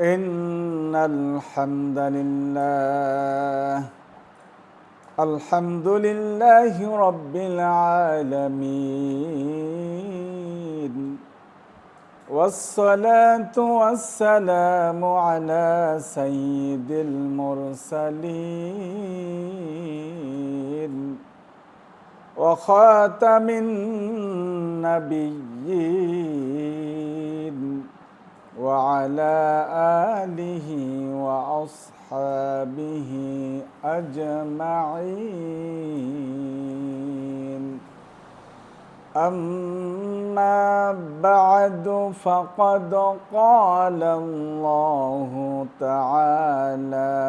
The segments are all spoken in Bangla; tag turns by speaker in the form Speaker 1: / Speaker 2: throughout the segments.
Speaker 1: إن الحمد لله الحمد لله رب العالمين والصلاة والسلام على سيد المرسلين وخاتم النبيين وعلى آله وأصحابه أجمعين. أما بعد فقد قال الله تعالى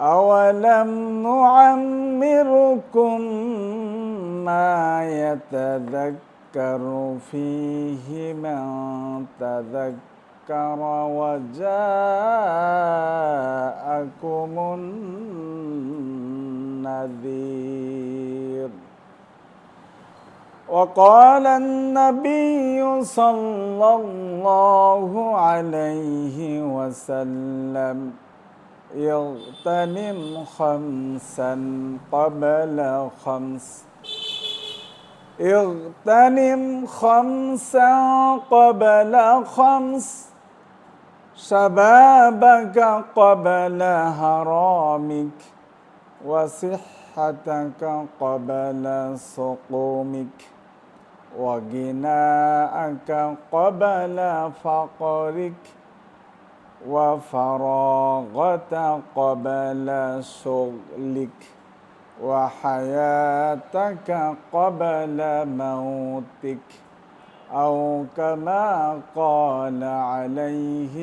Speaker 1: أولم نعمركم ما يتذكر فيه من تذكر وجاءكم النذير وقال النبي صلى الله عليه وسلم اغتنم خمسا قبل خمس. اغتنم خمسا قبل خمس. شبابك قبل هرامك وصحتك قبل سقومك وغناءك قبل فقرك. وفراغة قبل شغلك وحياتك قبل موتك أو كما قال عليه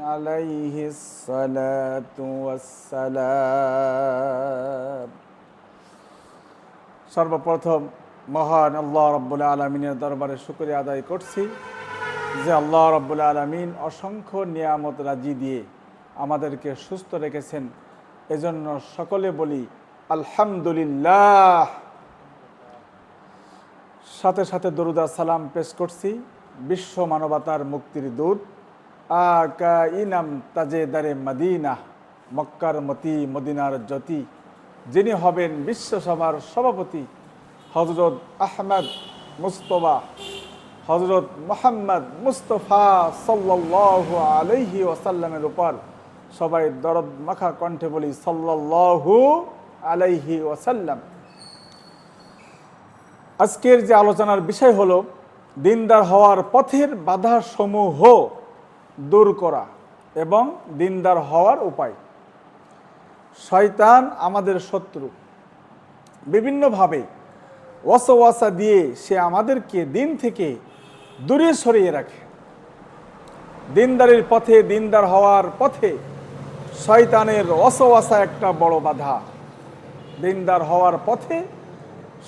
Speaker 1: عليه الصلاة والسلام সর্বপ্রথম মহান আল্লাহ রব্বুল আলমিনের দরবারে শুক্রিয়া আদায় করছি যে আল্লাহ রব্বুল আলমিন অসংখ্য নিয়ামত রাজি দিয়ে আমাদেরকে সুস্থ রেখেছেন। এজন্য সকলে বলি, আলহামদুলিল্লাহ। সাথে সাথে দরুদা সালাম পেশ করছি বিশ্ব মানবতার মুক্তির দূত, আকা ইনাম তাজে দারে মদিনা, মক্কার মতি, মদিনার জ্যোতি, যিনি হবেন বিশ্বসভার সভাপতি হজরত আহমদ মুস্তফা হজরত মোহাম্মদ মুস্তফা সাল্লাহ আলহি ওসাল্লামের উপর সবাই দরদ মাখা কণ্ঠে বলি সাল্লাহু আলাইহি ওসাল্লাম আজকের যে আলোচনার বিষয় হলো দিনদার হওয়ার পথের বাধা সমূহ দূর করা এবং দিনদার হওয়ার উপায়। শয়তান আমাদের শত্রু। বিভিন্নভাবে ওয়াসা দিয়ে সে আমাদেরকে দিন থেকে দূরে সরিয়ে রাখে। দিনদারের পথে দিনদার হওয়ার পথে শয়তানের অসওয়াসা একটা বড় বাধা। দিনদার হওয়ার পথে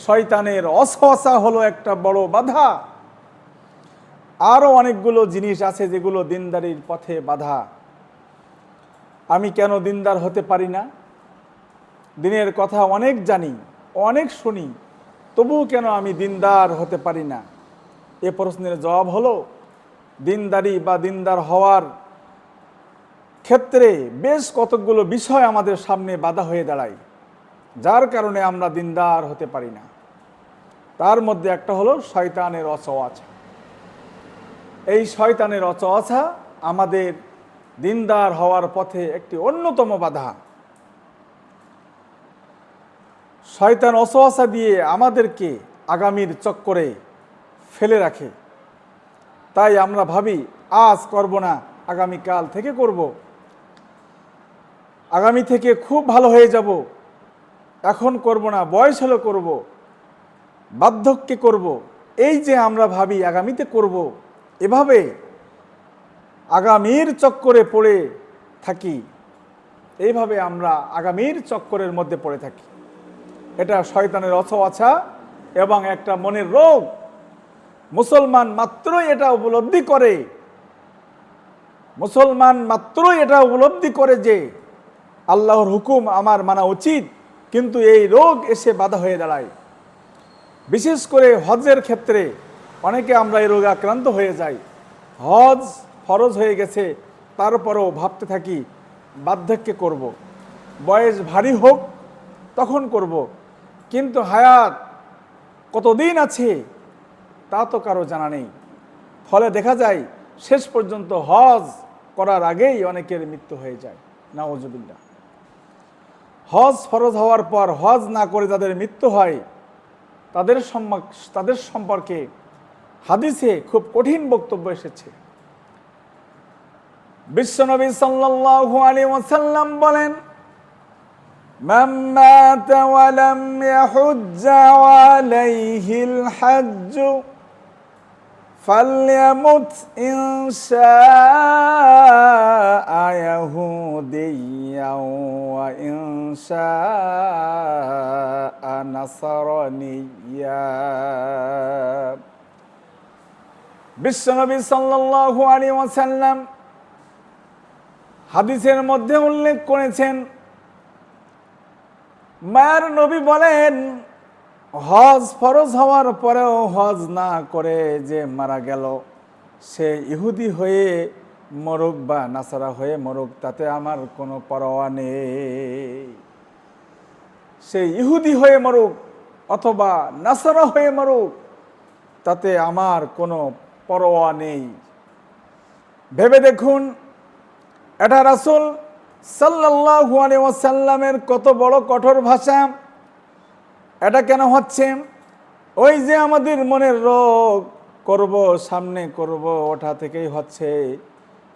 Speaker 1: শয়তানের অসহসা হলো একটা বড় বাধা। আরও অনেকগুলো জিনিস আছে যেগুলো দিনদারির পথে বাধা। আমি কেন দিনদার হতে পারি না? দিনের কথা অনেক জানি, অনেক শুনি, তবুও কেন আমি দিনদার হতে পারি না? এ প্রশ্নের জবাব হলো, দিনদারি বা দিনদার হওয়ার ক্ষেত্রে বেশ কতকগুলো বিষয় আমাদের সামনে বাধা হয়ে দাঁড়ায়, যার কারণে আমরা দিনদার হতে পারি না। তার মধ্যে একটা হলো শয়তানের অচওয়াছা এই শয়তানের অচওয়াছা আমাদের দিনদার হওয়ার পথে একটি অন্যতম বাধা। শয়তান অচওয়াছা দিয়ে আমাদেরকে আগামীর চক্করে ফেলে রাখে। তাই আমরা ভাবি, আজ করব না আগামীকাল থেকে করব। আগামী থেকে খুব ভালো হয়ে যাব। এখন করব না, বয়স হলে করব। বার্ধক্যে করব। এই যে আমরা ভাবি, আগামীতে করব। এভাবে আগামীর চক্করে পড়ে থাকি। এইভাবে আমরা আগামীর চক্করের মধ্যে পড়ে থাকি। এটা শয়তানের অছওয়াছা এবং একটা মনের রোগ। মুসলমান মাত্রই এটা উপলব্ধি করে মুসলমান মাত্রই এটা উপলব্ধি করে যে, আল্লাহর হুকুম আমার মানা উচিত, কিন্তু এই রোগ এসে বাধা হয়ে দাঁড়ায় বিশেষ করে হজের ক্ষেত্রে অনেকে আমরা এই রোগে আক্রান্ত হয়ে যাই হজ ফরজ হয়ে গেছে, তারপরও ভাবতে থাকি, বার্ধক্যে করব। বয়স ভারী হোক, তখন করব। কিন্তু হায়াত কতদিন আছে তা তো কারো জানা নেই ফলে দেখা যায় শেষ পর্যন্ত হজ করার আগেই অনেকের মৃত্যু হয়ে যায় নাওজুবিল্লা হজ ফরজ হওয়ার পর হজ না করে যাদের মৃত্যু হয় তাদের সম্মা- তাদের সম্পর্কে হাদিসে খুব কঠিন বক্তব্য এসেছে বিশ্বনবী সাল্লাল্লাহু আলাইহি ওয়াসাল্লাম বলেন من مات ولم يحج عليه الحج فليمت إن شاء يهوديا وإن شاء نصرانيا বিশ্বনবী সাল্লাল্লাহু আলাইহি ওয়াসাল্লাম হাদিসের মধ্যে উল্লেখ করেছেন মায়ের নবী বলেন হজ ফরজ হওয়ার পরেও হজ না করে যে মারা গেল, সে ইহুদি হয়ে মরুক বা নাসারা হয়ে মরুক, তাতে আমার কোনো পরোয়া নেই। সে ইহুদি হয়ে মরুক অথবা নাসারা হয়ে মরুক, তাতে আমার কোনো পরোয়া নেই। ভেবে দেখুন, এটা রাসুল সাল্লাল্লাহু আলাইহি ওয়াসাল্লামের কত বড় কঠোর ভাষা। এটা কেন হচ্ছে? ওই যে আমাদের মনের রোগ করব, সামনে করব, ওঠা থেকেই হচ্ছে,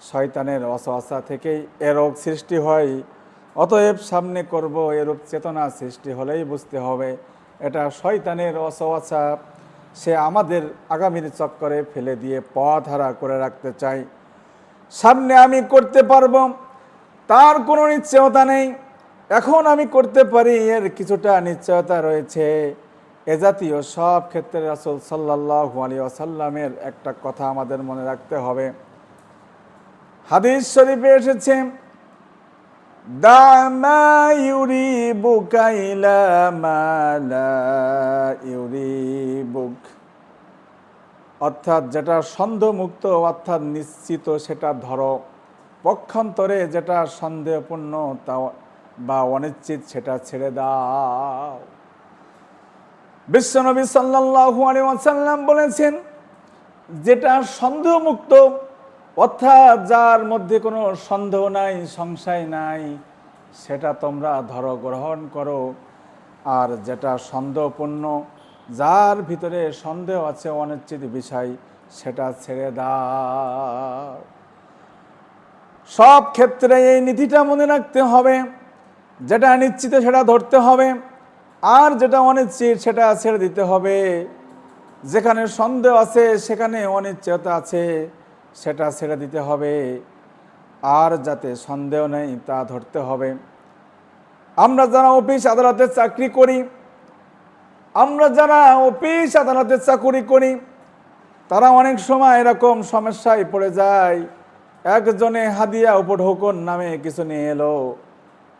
Speaker 1: শয়তানের অসহসা থেকেই এ রোগ সৃষ্টি হয়। অতএব সামনে করব, এরূপ চেতনা সৃষ্টি হলেই বুঝতে হবে, এটা শয়তানের অসহসা। সে আমাদের আগামীর চক্করে ফেলে দিয়ে পথ হারা করে রাখতে চায়। সামনে আমি করতে পারব, তার কোনো নিশ্চয়তা নেই। এখন আমি করতে পারি, এর কিছুটা নিশ্চয়তা রয়েছে। এ জাতীয় সব ক্ষেত্রে রাসুল সাল্লাহ আলী আসাল্লামের একটা কথা আমাদের মনে রাখতে হবে। হাদিস শরীফে এসেছে অর্থাৎ যেটা সন্দেহমুক্ত, অর্থাৎ নিশ্চিত, সেটা ধরো। পক্ষান্তরে যেটা সন্দেহপূর্ণ তা বা অনিশ্চিত সেটা ছেড়ে দাও। বিশ্বনবী সাল্লাল্লাহু আলাইহি ওয়াসাল্লাম বলেছেন, যেটা সন্দেহমুক্ত, অর্থাৎ যার মধ্যে কোনো সন্দেহ নাই, সংশয় নাই, সেটা তোমরা ধরো, গ্রহণ করো। আর যেটা সন্দেহপূর্ণ, যার ভিতরে সন্দেহ আছে, অনিশ্চিত বিষয়, সেটা ছেড়ে দাও। সব ক্ষেত্রে এই নীতিটা মনে রাখতে হবে। যেটা নিশ্চিত সেটা ধরতে হবে, আর যেটা অনিশ্চিত সেটা ছেড়ে দিতে হবে। যেখানে সন্দেহ আছে, সেখানে অনিশ্চয়তা আছে, সেটা ছেড়ে দিতে হবে। আর যাতে সন্দেহ নেই, তা ধরতে হবে। আমরা যারা অফিস আদালতে চাকরি করি, আমরা যারা অফিস আদালতে চাকরি করি, তারা অনেক সময় এরকম সমস্যায় পড়ে যায়। একজনে হাদিয়া উপঢৌকন নামে কিছু নিয়ে এলো।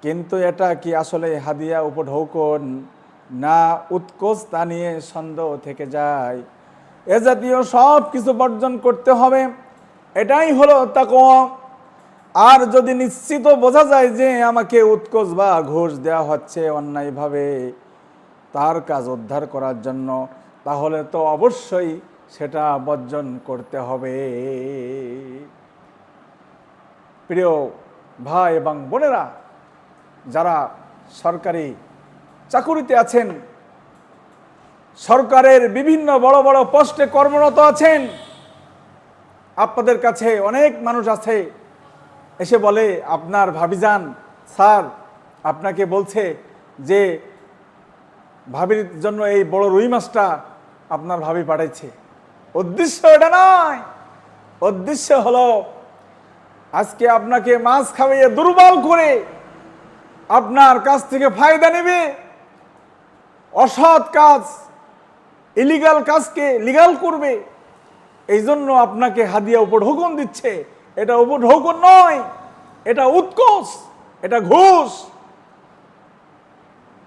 Speaker 1: কিন্তু এটা কি আসলে হাদিয়া উপঢৌকন না উৎকোচ তা নিয়ে সন্দেহ থেকে যায়? এ জাতীয় সব কিছু বর্জন করতে হবে। এটাই হলো তাকওয়া। আর যদি নিশ্চিত বোঝা যায় যে আমাকে উৎকোচ বা ঘুষ দেওয়া হচ্ছে অন্যায়ভাবে, তার কাজ উদ্ধার করার জন্য, তাহলে তো অবশ্যই সেটা বর্জন করতে হবে। প্রিয় ভাই এবং বোনেরা যারা সরকারি চাকুরিতে আছেন, সরকারের বিভিন্ন বড় বড় পোস্টে কর্মরত আছেন, আপনাদের কাছে অনেক মানুষ আছে, এসে বলে, আপনার ভাবিজান স্যার, আপনাকে বলছে যে ভাবির জন্য এই বড় রুই মাছটা আপনার ভাবি পাঠাইছে। উদ্দেশ্য এটা নয়। উদ্দেশ্য হলো, আজকে আপনাকে মাছ খাওয়াইয়ে দুর্বল করে আপনার কাছ থেকে ফায়দা নেবে। অসৎ কাজ ইলিগাল কাজকে লিগাল করবে। এই জন্য আপনাকে হাদিয়া উপঢৌকন দিচ্ছে। এটা উপঢৌকন নয়, এটা উৎকোষ, এটা ঘুষ।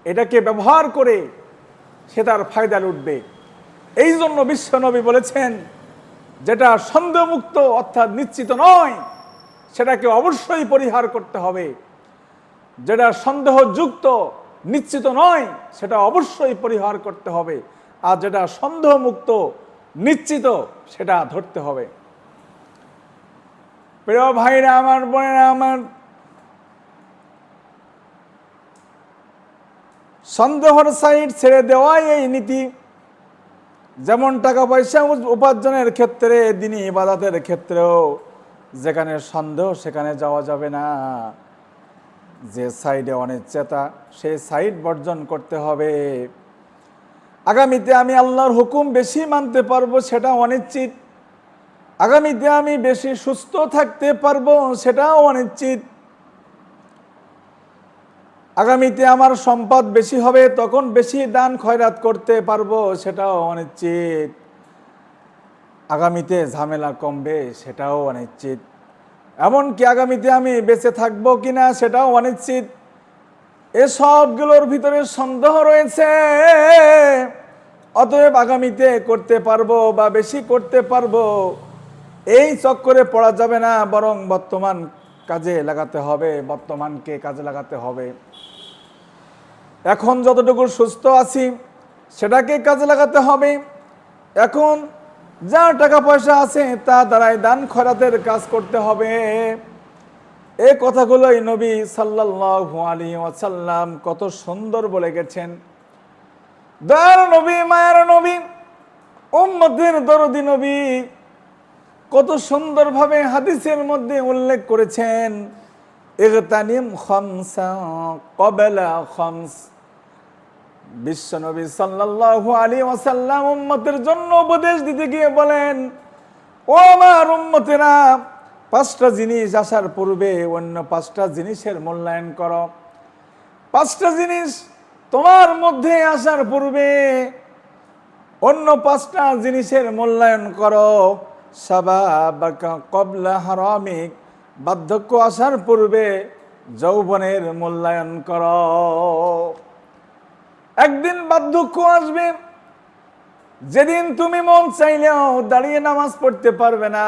Speaker 1: এটাকে ব্যবহার করে সে তার ফায়দা লুটবে। এই জন্য বিশ্বনবী বলেছেন, যেটা সন্দেহমুক্ত অর্থাৎ নিশ্চিত নয়, সেটাকে অবশ্যই পরিহার করতে হবে। যেটা সন্দেহযুক্ত, নিশ্চিত নয়, সেটা অবশ্যই পরিহার করতে হবে। আর যেটা সন্দেহমুক্ত, নিশ্চিত, সেটা ধরতে হবে। প্রিয় ভাইরা, আমার বোনেরা, আমার সন্দেহর সাইড ছেড়ে দেওয়াই এই নীতি। যেমন টাকা পয়সা উপার্জনের ক্ষেত্রে, দিনই ইবাদতের ক্ষেত্রেও যেখানে সন্দেহ, সেখানে যাওয়া যাবে না। যে সাইডে অনিশ্চয়তা সেই সাইড বর্জন করতে হবে। আগামীতে আমি আল্লাহর হুকুম বেশি মানতে পারব, সেটা অনিশ্চিত। আগামীতে আমি বেশি সুস্থ থাকতে পারব, সেটাও অনিশ্চিত। আগামীতে আমার সম্পদ বেশি হবে, তখন বেশি দান খয়রাত করতে পারব, সেটাও অনিশ্চিত। আগামীতে ঝামেলা কমবে, সেটাও অনিশ্চিত। এমনকি আগামীতে আমি বেঁচে থাকব কিনা সেটাও অনিশ্চিত। এসবগুলোর ভিতরে সন্দেহ রয়েছে। অতএব আগামীতে করতে পারব বা বেশি করতে পারব, এই চক্করে পড়া যাবে না, বরং বর্তমান কাজে লাগাতে হবে, বর্তমানকে কাজে লাগাতে হবে। এখন যতটুকু সুস্থ আছি, সেটাকে কাজে লাগাতে হবে। এখন যা টাকা পয়সা আছে তা দ্বারাই দান খরাতের কাজ করতে হবে। এ কথাগুলোই নবী সাল্লাল্লাহু আলাইহি ওয়াসাল্লাম কত সুন্দর বলে গেছেন। দয়ার নবী, মায়ের নবী, উম্মতের দরদি নবী কত সুন্দরভাবে হাদিসের মধ্যে উল্লেখ করেছেন, ইগতানিম খামসা কবেলা খামস। বিশ্বনবী সাল্লাল্লাহু আলাইহি ওয়াসাল্লাম উম্মতের জন্য উপদেশ দিতে গিয়ে বলেন, ও আমার উম্মতেরা, পাঁচটা জিনিস আসার পূর্বে অন্য পাঁচটা জিনিসের মূল্যায়ন করো। পাঁচটা জিনিস তোমার মধ্যে আসার পূর্বে অন্য পাঁচটা জিনিসের মূল্যায়ন করো। কবলা হারামিক, বার্ধক্য আসার পূর্বে যৌবনের মূল্যায়ন করো। একদিন বার্ধক্য আসবে। যেদিন তুমি মন চাইলেও দাঁড়িয়ে নামাজ পড়তে পারবে না।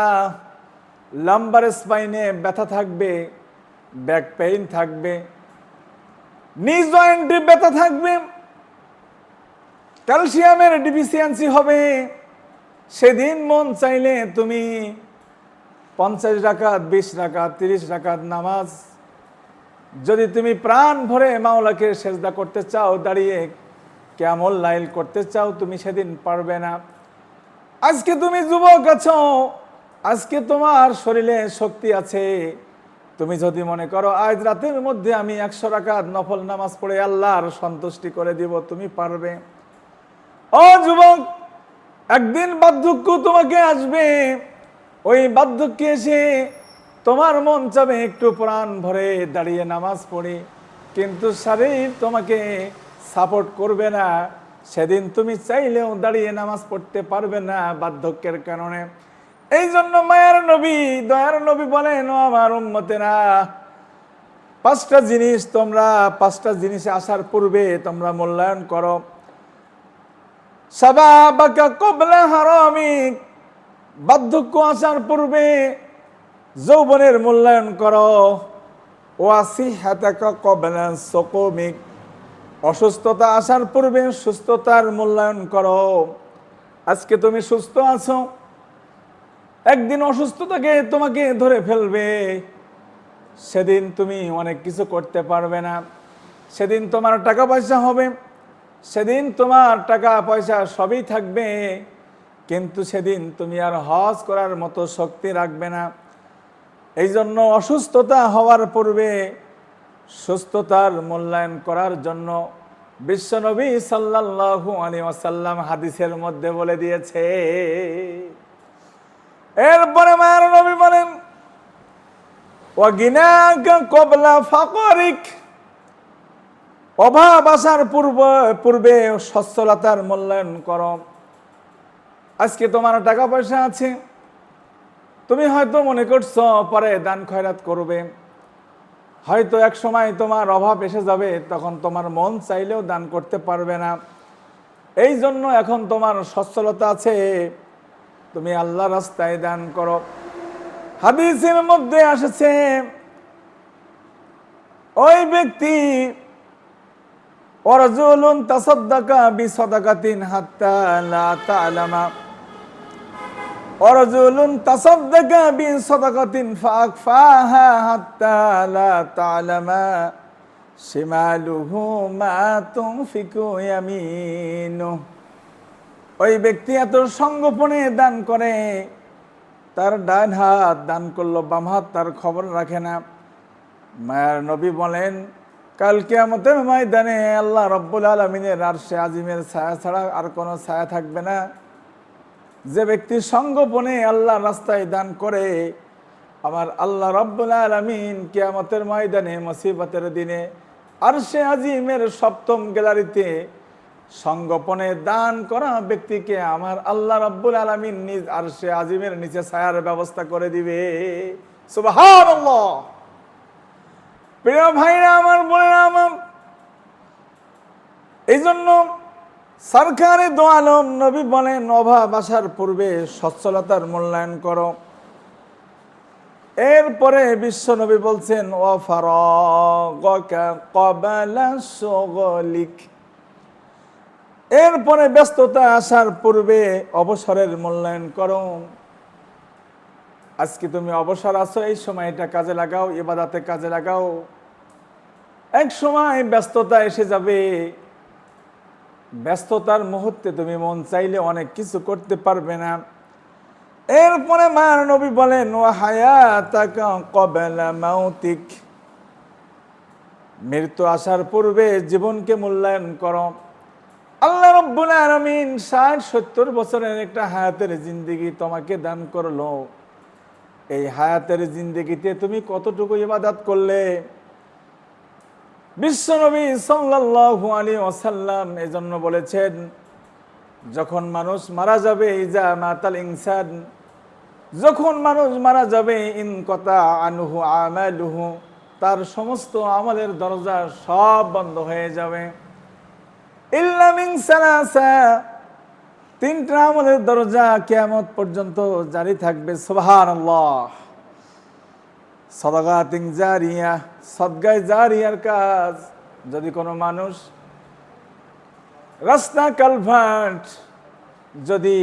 Speaker 1: লাম্বার স্পাইনে ব্যথা থাকবে ব্যাক পেইন থাকবে নিজ জয়েন্টে ব্যথা থাকবে ক্যালসিয়ামের ডিফিসিয়েন্সি হবে। সেদিন মন চাইলে তুমি পঞ্চাশ রাকাত, বিশ রাকাত, তিরিশ রাকাত নামাজ যদি তুমি প্রাণ ভরে মাওলাকে সেজদা করতে চাও, দাঁড়িয়ে কেমন লাইল করতে চাও, তুমি সেদিন পারবে না। আজকে তুমি যুবক আছো, আজকে তোমার শরীরে শক্তি আছে। তুমি যদি মনে করো, আজ রাতের মধ্যে আমি একশো রাকাত নফল নামাজ পড়ে আল্লাহর সন্তুষ্টি করে দিব, তুমি পারবে। ও যুবক, একদিন বার্ধক্য তোমাকে আসবে। ওই বার্ধক্যে এসে তোমার মন চাবে একটু প্রাণ ভরে দাঁড়িয়ে নামাজ পড়ি, কিন্তু শরীর তোমাকে সাপোর্ট করবে না। সেদিন তুমি চাইলেও দাঁড়িয়ে নামাজ পড়তে পারবে না বার্ধক্যের কারণে। এই জন্য মায়ার নবী, দয়ার নবী বলেন আমার উম্মতেরা, পাঁচটা জিনিস তোমরা, পাঁচটা জিনিস আসার পূর্বে তোমরা মূল্যায়ন করো। সাবাবাকা কবলা হারামিক, বার্ধক্য আসার পূর্বে যৌবনের মূল্যায়ন করো। ওয়াসি সকমিক। অসুস্থতা আসার পূর্বে সুস্থতার মূল্যায়ন করো। আজকে তুমি সুস্থ আছো। একদিন অসুস্থতাকে তোমাকে ধরে ফেলবে। সেদিন তুমি অনেক কিছু করতে পারবে না। সেদিন তোমার টাকা পয়সা হবে। সেদিন তোমার টাকা পয়সা সবই থাকবে। কিন্তু সেদিন তুমি আর হজ করার মতো শক্তি রাখবে না। এই জন্য অসুস্থতা হওয়ার পূর্বে সুস্থতার মূল্যায়ন করার জন্য বিশ্বনবী সাল্লাল্লাহু আলী ওয়াসাল্লাম হাদিসের মধ্যে বলে দিয়েছে, এরপরে মায়ের নবী বলেন অভাব আসার পূর্ব, পূর্বে সচ্ছলতার মূল্যায়ন করো। আজকে তোমার টাকা পয়সা আছে। তুমি হয়তো মনে করছ, পরে দান খয়রাত করবে। হয়তো এক সময় তোমার অভাব এসে যাবে, তখন তোমার মন চাইলেও দান করতে পারবে না। এই জন্য এখন তোমার সচ্ছলতা আছে, তুমি আল্লাহ রাস্তায় দান করো। হাদিসের মধ্যে আসেছে, ওই ব্যক্তি ওরজুলুন তাসাদ্দাকা বিসাদাকাতিন হাত্তা লা তা'লামা ওরজুলুন তাসাদ্দাকা বিসাদাকাতিন ফাকফাহা হাত্তা লা তা'লামা শিমালুহু মা তুনফিকু ইয়ামিনু ওই ব্যক্তি এত সঙ্গোপনে দান করে, তার ডান হাত দান করল, বাম হাত তার খবর রাখে না। মায়ার নবী বলেন, কাল কেয়ামতের ময়দানে আল্লাহ রব্বুল আলমিনের আর সে আজিমের ছায়া ছাড়া আর কোনো ছায়া থাকবে না। যে ব্যক্তি সঙ্গোপনে আল্লাহ রাস্তায় দান করে, আমার আল্লাহ রব্বুল আলমিন কেয়ামতের ময়দানে, মুসিবতের দিনে আর সে আজিমের সপ্তম গ্যালারিতে সঙ্গোপনে দান করা ব্যক্তিকে আমার আল্লাহ রব্বুল আলমিন নিজ আর সে আজিমের নিচে ছায়ার ব্যবস্থা করে দিবে। প্রিয় ভাইরা, আমার বোনেরা, আমার এই জন্য সরকারে দোয়ালম নবী বলেন, অভাব আসার পূর্বে সচ্ছলতার মূল্যায়ন করো। এরপরে বিশ্ব নবী বলছেন এরপরে ব্যস্ততা আসার পূর্বে অবসরের মূল্যায়ন করো। আজকে তুমি অবসর আছো, এই সময় এটা কাজে লাগাও, ইবাদাতে কাজে লাগাও। এক সময় ব্যস্ততা এসে যাবে ব্যস্ততার মুহূর্তে তুমি মন চাইলে অনেক কিছু করতে পারবে না। এরপরে মায়ার নবী বলেন ও হায়াতাকা কবেলা মৃত্যু আসার পূর্বে জীবনকে মূল্যায়ন করো। আল্লাহ রব্বুল আলামিন ষাট, সত্তর বছরের একটা হায়াতের জিন্দিগি তোমাকে দান করল। এই হায়াতের জিন্দিগিতে তুমি কতটুকু ইবাদাত করলে? বিশ্বনবী সাল্লাল্লাহু আলাইহি ওয়াসাল্লাম এজন্য বলেছেন, যখন মানুষ মারা যাবে, ইজা মাতাল ইনসান, যখন মানুষ মারা যাবে, ইন কথা আনুহু আমালুহু, তার সমস্ত আমলের দরজা সব বন্ধ হয়ে যাবে। ইল্লা মিন সালাসা, তিনটা আমলের দরজা কিয়ামত পর্যন্ত জারি থাকবে, সুবহানাল্লাহ। সদগাতিং জারিয়া, সদগায় জারিয়ার কাজ। যদি কোনো মানুষ রাস্তা কালভার্ট, যদি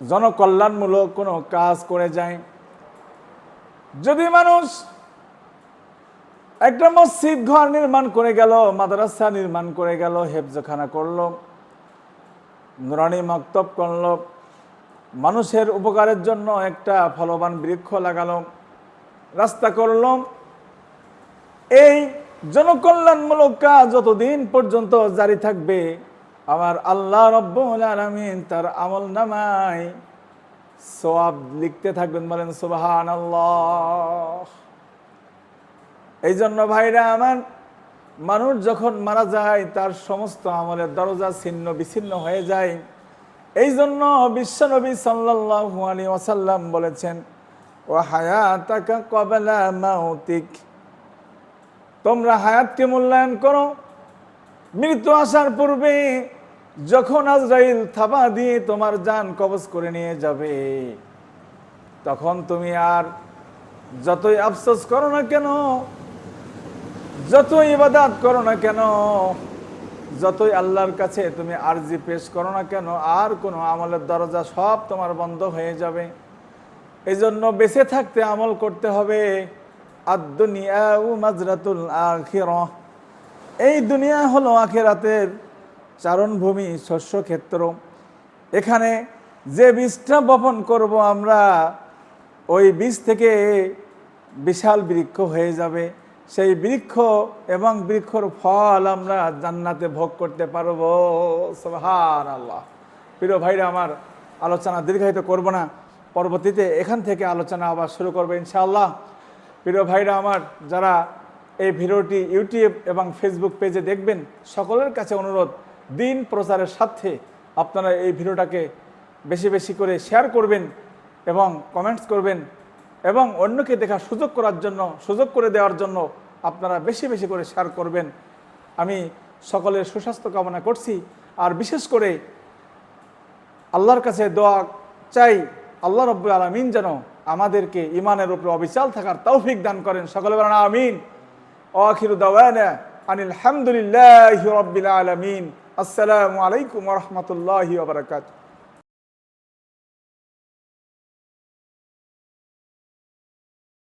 Speaker 1: জনকল্যাণমূলক কোনো কাজ করে যায়, যদি মানুষ একটা মসজিদ ঘর নির্মাণ করে গেল, মাদ্রাসা নির্মাণ করে গেল, হেফজখানা করল, নুরানি মক্তব করল মানুষের উপকারের জন্য একটা ফলবান বৃক্ষ লাগালো, রাস্তা করলাম এই জনকল্যাণমূলক কাজ যতদিন পর্যন্ত জারি থাকবে, আমার আল্লাহ রব্বুল তার আমল নামায় সোয়াব লিখতে থাকবেন বলেন সুবাহান এই জন্য ভাইরা আমার, মানুষ যখন মারা যায়, তার সমস্ত আমলের দরজা ছিন্ন বিচ্ছিন্ন হয়ে যায়। এই জন্য বিশ্বনবী সাল্লাল্লাহু আলাইহি ওয়াসাল্লাম বলেছেন ও হায়াতাকা কবেলা মাউতিক। তোমরা হায়াতকে মূল্যায়ন করো। মৃত্যু আসার পূর্বে যখন আজরাইল থাবা দিয়ে তোমার জান কবজ করে নিয়ে যাবে, তখন তুমি আর যতই আফসোস করো না কেন, যতই ইবাদাত করো না কেন যতই আল্লাহর কাছে তুমি আরজি পেশ করো না কেন, আর কোনো আমলের দরজা সব তোমার বন্ধ হয়ে যাবে। এই জন্য বেঁচে থাকতে আমল করতে হবে। মাজরাতুল আখির। এই দুনিয়া হলো আখেরাতের চারণভূমি শস্য ক্ষেত্র এখানে যে বীজটা বপন করব আমরা, ওই বীজ থেকে বিশাল বৃক্ষ হয়ে যাবে। সেই বৃক্ষ এবং বৃক্ষর ফল আমরা জান্নাতে ভোগ করতে পারব। সোহার আল্লাহ প্রিয় ভাইরা, আমার আলোচনা দীর্ঘায়িত করব না। পরবর্তীতে এখান থেকে আলোচনা আবার শুরু করব ইনশাআল্লাহ। প্রিয় ভাইরা, আমার যারা এই ভিডিওটি ইউটিউব এবং ফেসবুক পেজে দেখবেন, সকলের কাছে অনুরোধ, দিন প্রচারের সাথে আপনারা এই ভিডিওটাকে বেশি বেশি করে শেয়ার করবেন এবং কমেন্টস করবেন। এবং অন্যকে দেখার সুযোগ করার জন্য, সুযোগ করে দেওয়ার জন্য আপনারা বেশি বেশি করে শেয়ার করবেন। আমি সকলের সুস্বাস্থ্য কামনা করছি। আর বিশেষ করে আল্লাহর কাছে দোয়া চাই, আল্লাহ রব্বুল আলমিন যেন আমাদেরকে ইমানের উপরে অবিচাল থাকার তৌফিক দান করেন। সকলে বলেন আমিন। আখির আনিল রাব্বিল আলামিন। আসসালামু আলাইকুম রাহমাতুল্লাহি ওয়া বারাকাতুহু।